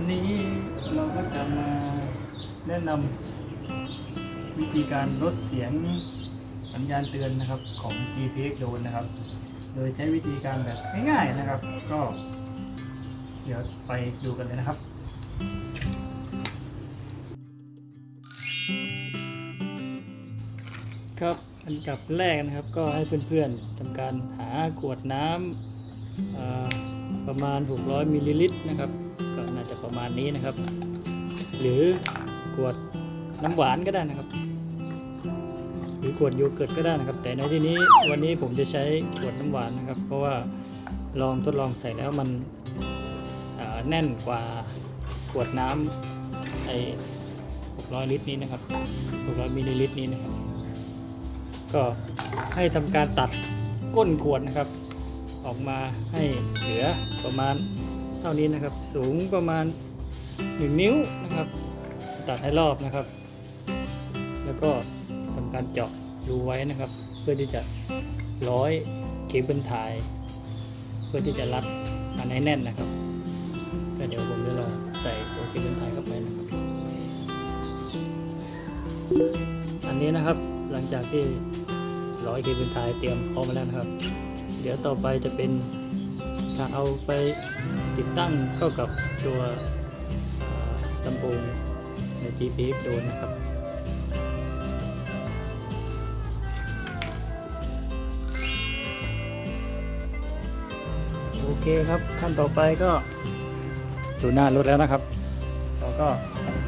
ันนี้เราก็จะมาแนะนำวิธีการลดเสียงสัญญาณเตือนนะครับของ GPS Drone นะครับ โดยใช้วิธีการแบบง่ายๆนะครับ ก็ เดี๋ยวไปดูกันเลยนะครับครับอันดับแรกนะครับก็ให้เพื่อนๆทำการหากวดน้ำประมาณ 600มิลลิลิตรนะครับ จะประมาณนี้นะครับ หรือกวดน้ำหวานก็ได้นะครับ หรือกวดโยเกิร์ตก็ได้นะครับ แต่ในที่นี้วันนี้ผมจะใช้กวดน้ำหวานนะครับ เพราะว่าลองทดลองใส่แล้วมันแน่นกว่ากวดน้ำไอ้600 ลิตรนี้นะครับ 600 มิลลิลิตรนี้นะครับ ก็ให้ทำการตัดก้นขวดนะครับ ออกมาให้เหลือประมาณ เท่านี้นะครับ สูงประมาณ 1 นิ้วนะครับ ตัดให้รอบนะครับ แล้วก็ทำการเจาะรูไว้นะครับ เพื่อที่จะร้อยเคเบิลไทยเพื่อที่จะรัดมันให้แน่นนะครับก็เดี๋ยวผมจะลองใส่ตัวเคเบิลไทยเข้าไปนะครับ อันนี้นะครับหลังจากที่ร้อยเคเบิลไทยเตรียมพร้อมแล้วนะครับ เดี๋ยวต่อไปจะเป็น การเอาไปติดตั้งเข้ากับตัวลำโพงใน GPS โดนนะครับโอเคครับขั้นต่อไปก็ดูหน้ารถแล้วนะครับ เราก็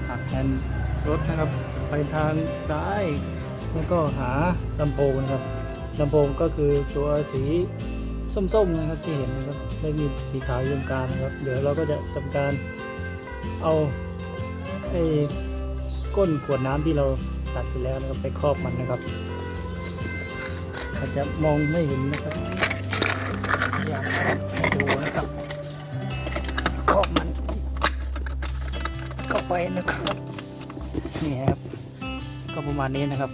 หักแฮนด์รถนะครับ ไปทางซ้าย แล้วก็หาลำโพงนะครับลำโพงก็คือตัวสี ส้มๆนะครับที่เห็นนะครับไม่มีสีขาวอยู่ตรงกลางนะครับ เดี๋ยวเราก็จะทำการเอาไอ้ก้นขวดน้ำที่เราตัดเสร็จแล้วนะครับไปครอบมันนะครับอาจจะมองไม่เห็นนะครับอยากให้ดูนะครับครอบมันเข้าไปนะครับนี่ครับ ก็ประมาณนี้นะครับ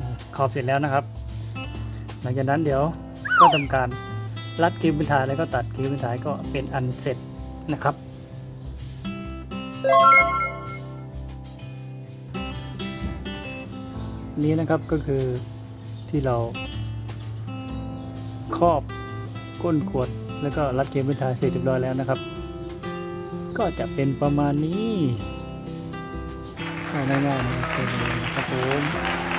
นี่ขอบเสร็จแล้วนะครับ หลังจากนั้นเดี๋ยว ก็ทำการรัดคิวเป็นถ่ายแล้วก็ตัดคิวเป็นถ่ายก็เป็นอันเสร็จนะครับ นี้นะครับก็คือที่เราครอบก้นขวดแล้วก็รัดเกมเป็นถ่ายเสร็จเรียบร้อยแล้วนะครับ ก็จะเป็นประมาณนี้ง่ายๆนะครับผม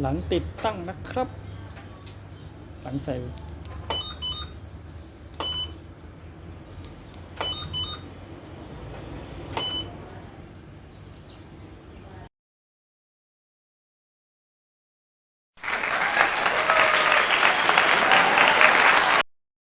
หลังติดตั้งนะครับ หลังใส่